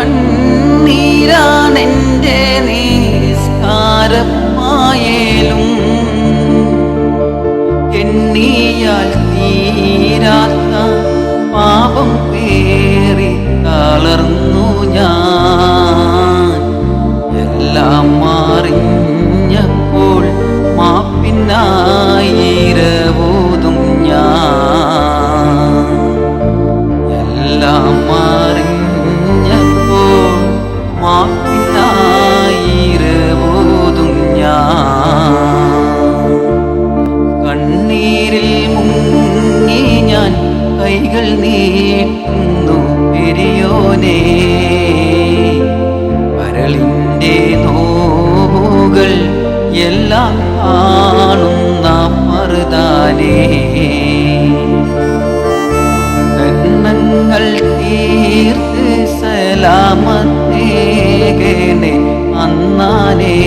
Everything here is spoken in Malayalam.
കണ്ണീരാണെന്റെ നിസ്കാരമായേലും. എണ്ണിയാൽ തീരാത്ത പാപം പേറി തളർന്നു ഞാൻ. എല്ലാം മാറിഞ്ഞപ്പോൾ മാപ്പിനായിരവോതും ഞാൻ. എല്ലാം മാറിഞ്ഞപ്പോൾ കൈകൾ നീട്ടുന്നു പെരിയോനേ കരളിന്റെ നോവുകൾ എല്ലാം കാണുന്ന മറുതാനേ. കണ്ണങ്ങൾ തീർത്ത് അന്നാനേ